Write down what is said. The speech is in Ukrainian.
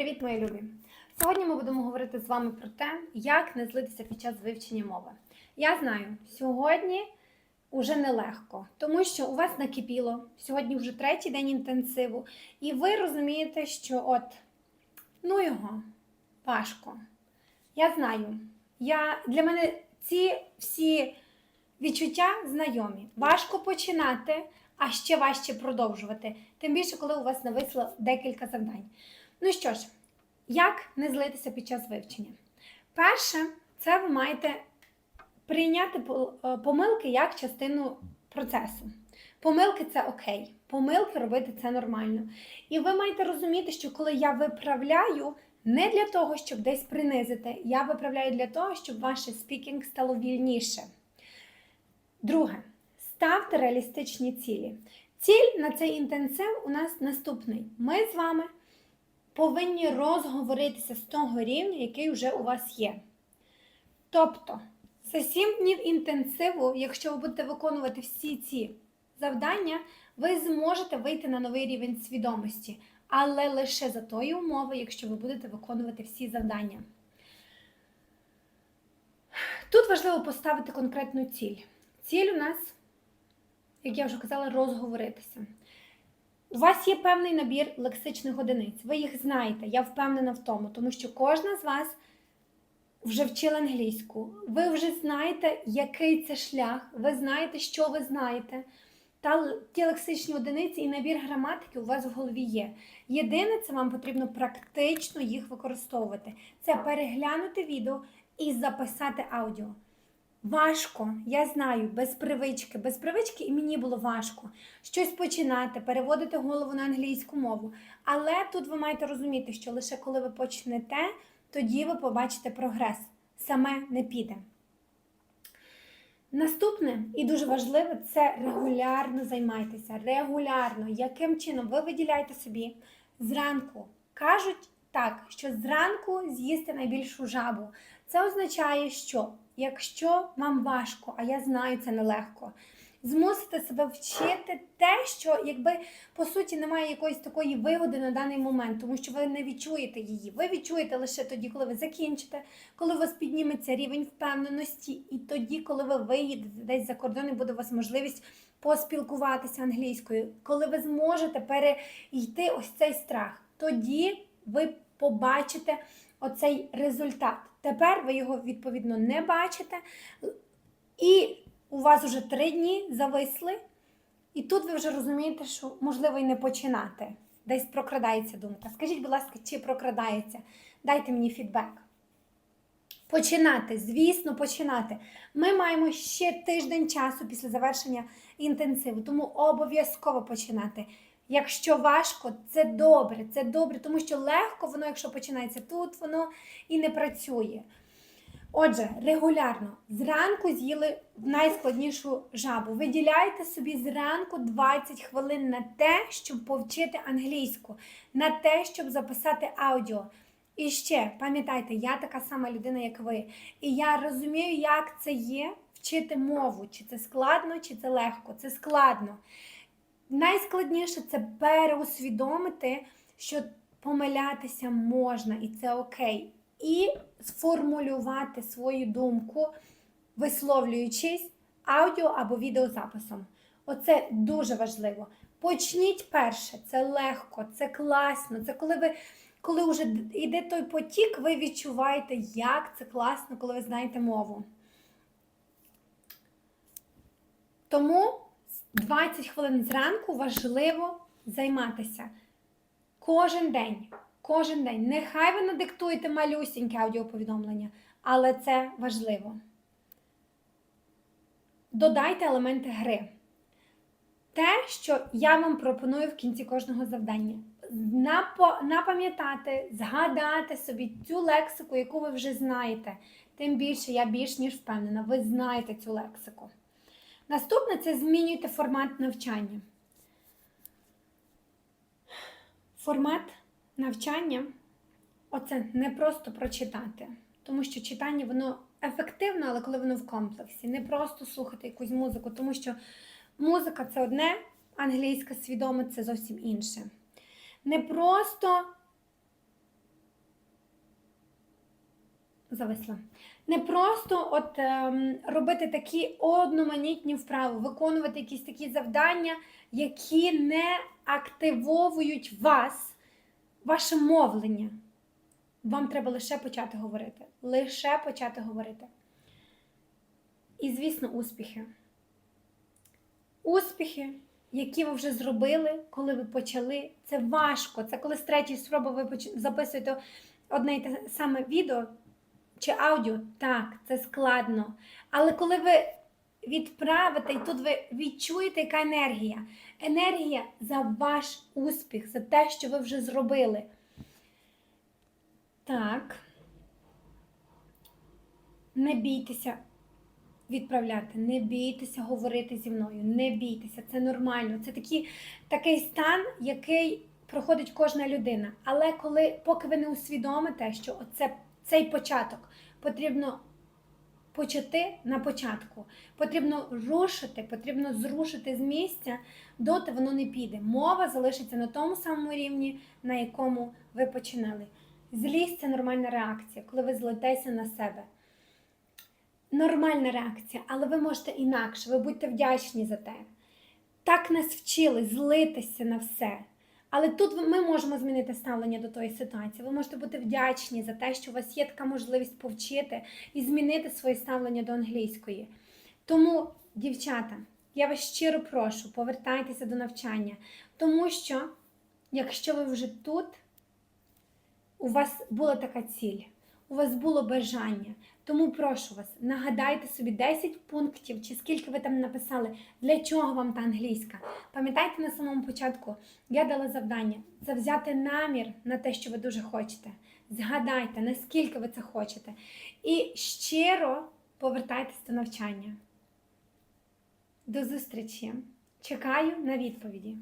Привіт, мої любі! Сьогодні ми будемо говорити з вами про те, як не злитися під час вивчення мови. Я знаю, сьогодні вже нелегко, тому що у вас накипіло, сьогодні вже третій день інтенсиву, і ви розумієте, що от, ну його, важко. Я знаю, я, для мене ці всі відчуття знайомі. Важко починати, а ще важче продовжувати. Тим більше, коли у вас нависло декілька завдань. Ну що ж, як не злитися під час вивчення? Перше, це ви маєте прийняти е, помилки як частину процесу. Помилки це окей. Помилки робити це нормально. І ви маєте розуміти, що коли я виправляю, не для того, щоб десь принизити, я виправляю для того, щоб ваше спікінг стало вільніше. Друге, ставте реалістичні цілі. Ціль на цей інтенсив у нас наступний. Ми з вами повинні розговоритися з того рівня, який вже у вас є. Тобто, за 7 днів інтенсиву, якщо ви будете виконувати всі ці завдання, ви зможете вийти на новий рівень свідомості, але лише за тої умови, якщо ви будете виконувати всі завдання. Тут важливо поставити конкретну ціль. Ціль у нас, як я вже казала, розговоритися. У вас є певний набір лексичних одиниць. Ви їх знаєте, я впевнена в тому, тому що кожна з вас вже вчила англійську. Ви вже знаєте, який це шлях, ви знаєте, що ви знаєте. Та ті лексичні одиниці і набір граматики у вас в голові є. Єдине, це вам потрібно практично їх використовувати. Це переглянути відео і записати аудіо. Важко, я знаю, без привички. Без привички і мені було важко щось починати, переводити голову на англійську мову. Але тут ви маєте розуміти, що лише коли ви почнете, тоді ви побачите прогрес. Саме не піде. Наступне і дуже важливе це регулярно займайтеся. Регулярно. Яким чином ви виділяєте собі зранку? Кажуть так, що зранку з'їсти найбільшу жабу. Це означає, що якщо вам важко, а я знаю, це нелегко, змусите себе вчити те, що якби по суті немає якоїсь такої вигоди на даний момент, тому що ви не відчуєте її. Ви відчуєте лише тоді, коли ви закінчите, коли у вас підніметься рівень впевненості, і тоді, коли ви виїдете десь за кордон, і буде у вас можливість поспілкуватися англійською, коли ви зможете перейти ось цей страх, тоді ви побачите оцей результат. Тепер ви його відповідно не бачите, і у вас вже три дні зависли, і тут ви вже розумієте, що можливо і не починати. Десь прокрадається думка. Скажіть, будь ласка, чи прокрадається? Дайте мені фідбек. Починати, звісно, починати. Ми маємо ще тиждень часу після завершення інтенсиву, тому обов'язково починати. Якщо важко, це добре, це добре, тому що легко воно, якщо починається тут, воно і не працює. Отже, регулярно зранку з'їли найскладнішу жабу. Виділяйте собі зранку 20 хвилин на те, щоб повчити англійську, на те, щоб записати аудіо. І ще пам'ятайте, я така сама людина, як ви. І я розумію, як це є вчити мову. Чи це складно, чи це легко. Це складно. Найскладніше це переусвідомити, що помилятися можна, і це окей. І сформулювати свою думку, висловлюючись аудіо або відеозаписом. Оце дуже важливо. Почніть перше, це легко, це класно. Це коли ви, коли вже йде той потік, ви відчуваєте, як це класно, коли ви знаєте мову. Тому 20 хвилин зранку важливо займатися. Кожен день. Кожен день. Нехай ви надиктуєте малюсіньке аудіоповідомлення, але це важливо. Додайте елементи гри. Те, що я вам пропоную в кінці кожного завдання. Напам'ятати, згадати собі цю лексику, яку ви вже знаєте. Тим більше я більш ніж впевнена, ви знаєте цю лексику. Наступне це змінюйте формат навчання. Формат навчання оце не просто прочитати, тому що читання воно ефективно, але коли воно в комплексі. Не просто слухати якусь музику, тому що музика це одне, англійська свідома це зовсім інше. Не просто зависла. Не просто от ем, робити такі одноманітні вправи, виконувати якісь такі завдання, які не активовують вас, ваше мовлення. Вам треба лише почати говорити. Лише почати говорити. І, звісно, успіхи. Успіхи, які ви вже зробили, коли ви почали. Це важко. Це коли з третьої спроби ви записуєте одне і те саме відео чи аудіо. Так, це складно. Але коли ви відправите, і тут ви відчуєте, яка енергія. Енергія за ваш успіх, за те, що ви вже зробили. Так. Не бійтеся відправляти, не бійтеся говорити зі мною, не бійтеся, це нормально. Це такі, такий стан, який проходить кожна людина. Але коли, поки ви не усвідомите, що оце, цей початок потрібно почати на початку, потрібно рушити, потрібно зрушити з місця, доти воно не піде. Мова залишиться на тому самому рівні, на якому ви починали. Злість це нормальна реакція, коли ви злитеся на себе. Нормальна реакція, але ви можете інакше, ви будьте вдячні за те. Так нас вчили злитися на все. Але тут ми можемо змінити ставлення до тої ситуації. Ви можете бути вдячні за те, що у вас є така можливість повчити і змінити своє ставлення до англійської. Тому, дівчата, я вас щиро прошу, повертайтеся до навчання, тому що, якщо ви вже тут, у вас була така ціль, у вас було бажання. Тому прошу вас, нагадайте собі 10 пунктів, чи скільки ви там написали, для чого вам та англійська. Пам'ятайте на самому початку, я дала завдання це взяти намір на те, що ви дуже хочете. Згадайте, наскільки ви це хочете. І щиро повертайтеся до навчання. До зустрічі! Чекаю на відповіді.